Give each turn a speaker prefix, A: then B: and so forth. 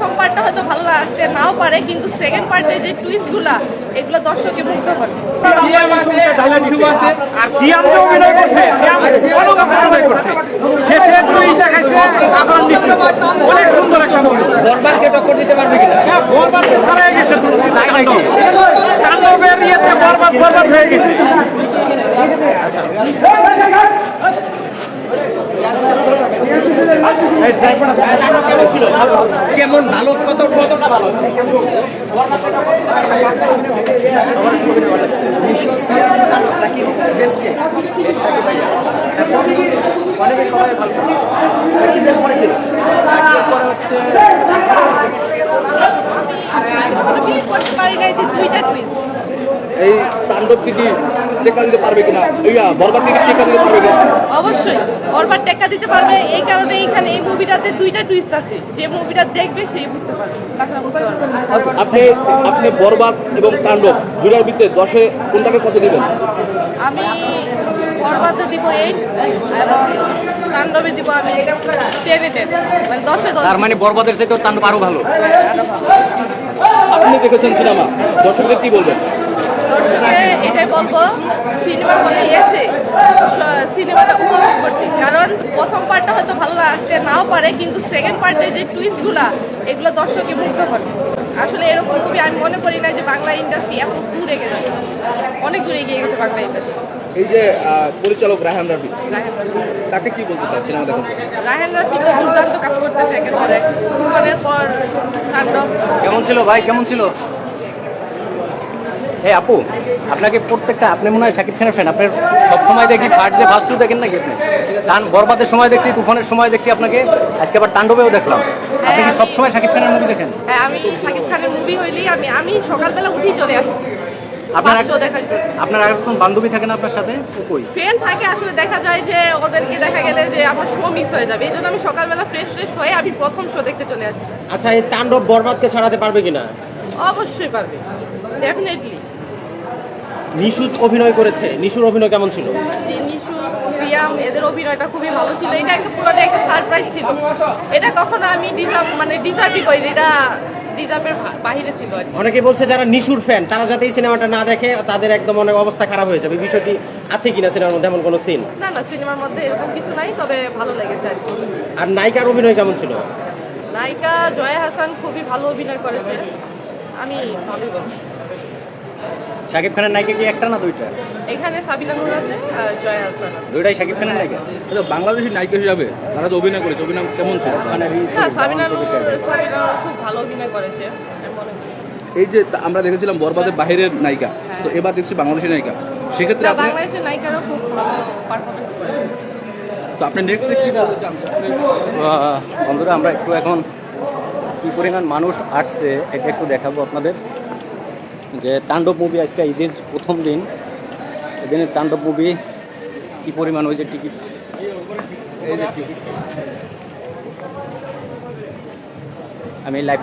A: প্রথম পার্টটা হয়তো ভালো লাগতে নাও পারে কিন্তু সেকেন্ড পার্টে যে টুইস্টগুলা এগুলো দর্শককে মুগ্ধ করে।
B: আর সিয়াম যে অভিনয় করছে সিয়াম অলৌকিক অভিনয় করছে শেষে একটু ইসা খাইছে আবার অনেক সুন্দর একটা মুভি
C: বরবাদকে টক্কর দিতে পারবে কিনা?
B: হ্যাঁ গেছে বরবাদ বরবাদ হয়ে গেছে।
C: কেমন ছিল কেমন ভালো? কত কতটা ভালো?
A: আমি করতে পারি নাই যে দুইটা টুইস্ট
C: এই তাণ্ডব কি টেকা দিতে পারবে কিনা? ইয়া বরবাদ কি টেকা দিতে পারবে কিনা?
A: অবশ্যই বরবার টেক্কা দিতে পারবে এই কারণে এইখানে এই মুভিটাতে দুইটা টুইস্ট আছে। যে মুভিটা দেখবে সেই বুঝতে পারবে। না।
C: আপনি আপনি বরবাদ এবং তাণ্ডব দুটার ভিতরে দশে কোনটাকে কত দিবেন?
A: আমি বরবাদে দিব এইট এবং তাণ্ডবে দিব আমি টেনে টেন মানে দশে দশ।
B: তার মানে বরবাদের চাইতে তাণ্ডব আরও ভালো।
C: আপনি দেখেছেন সিনেমা দর্শকদের কি বলবেন?
A: দর্শকে এটাই বলব সিনেমা হলে এসে সিনেমাটা উপভোগ কারণ প্রথম পার্টটা হয়তো ভালো লাগতে নাও পারে কিন্তু সেকেন্ড পার্টে যে টুইস্টগুলা এগুলো দর্শককে মুগ্ধ করে। আসলে এরকম মুভি আমি মনে করি না যে বাংলা ইন্ডাস্ট্রি এত দূরে গেছে অনেক দূরে এগিয়ে গেছে বাংলা ইন্ডাস্ট্রি
C: এই যে পরিচালক রায়হান রাফি তাকে কি বলতে সিনেমা দেখেন
A: রাহেন রাফি তো দুর্দান্ত কাজ করতেছে পর
B: কেমন ছিল ভাই? কেমন ছিল? এই আপু আপনাকে প্রত্যেকটা আপনি মনে হয় শাকিব খানের ফ্যান আপনার সব সময় দেখি ফার্স্ট যে ফার্স্ট দেখেন নাকি আপনি? টান বরবাদের সময় দেখছি তুফানের সময় দেখছি আপনাকে আজকে আবার তাণ্ডবেও দেখলাম। আপনি কি সব সময় শাকিব খানের মুভি দেখেন?
A: হ্যাঁ আমি শাকিব খানের মুভি হইলেই আমি আমি সকালবেলা উঠেই চলে আসি।
B: আপনার আপনার আর কোন বান্ধবী থাকে না আপনার সাথে? কই?
A: ফ্রেন্ড থাকে আসলে দেখা যায় যে ওদেরকে দেখা গেলে যে আমার শো মিস হয়ে যাবে। এই জন্য আমি সকালবেলা ফ্রেশ ফ্রেশ হয়ে আমি প্রথম শো দেখতে চলে আসি।
C: আচ্ছা এই তাণ্ডব বরবাদকে ছাড়াতে পারবে কিনা?
A: অবশ্যই পারবে। ডেফিনেটলি
C: নিশুজ অভিনয় করেছে। নিশুর অভিনয় কেমন ছিল?
A: যে নিশু সিয়াম এদের অভিনয়টা খুবই ভালো ছিল। এটা একটা পুরোটা একটা সারপ্রাইজ ছিল। এটা কখনো আমি ডিজার্ভ মানে ডিজার্ভই করি এটা ডিজার্ভের বাহিরে ছিল
C: অনেকে বলছে যারা নিশুর ফ্যান তারা যাতে এই সিনেমাটা না দেখে তাদের একদম অনেক অবস্থা খারাপ হয়ে যাবে। বিষয়টি আছে কিনা সিনেমার মধ্যে এমন কোনো সিন
A: না না সিনেমার মধ্যে এরকম কিছু নাই তবে ভালো লেগেছে আর
C: আর নায়িকার অভিনয় কেমন ছিল?
A: নায়িকা জয়া হাসান খুবই ভালো অভিনয় করেছে। আমি
B: শাকিব খানের নায়িকা কি একটা না দুইটা?
A: এখানে সাবিনা নুর আছে আর জয়া হাসান
B: দুইটাই শাকিব খানের নায়িকা?
C: বাংলাদেশি নায়িকা হিসাবে তারা তো অভিনয় করেছে অভিনয় কেমন ছিল?
B: মানে
A: না সাবিনা নুর সাবিনা খুব ভালো অভিনয় করেছে আমি মনে করি।
D: এই যে আমরা দেখেছিলাম বরবাদের বাইরের নায়িকা তো এবার দেখছি বাংলাদেশের নায়িকা। সেক্ষেত্রে
A: বাংলাদেশের নায়িকারও খুব ভালো পারফরমেন্স করেছে।
D: তো আপনি নেক্সট কি বলতে চান?
B: বন্ধুরা আমরা একটু এখন কি পরিমাণ মানুষ আসছে, এটা একটু দেখাবো আপনাদের। যে তাণ্ডব মুভি আজকে ঈদের প্রথম দিন, এদিনের তাণ্ডব মুভি কি পরিমাণ হয়েছে টিকিট আমি লাইভ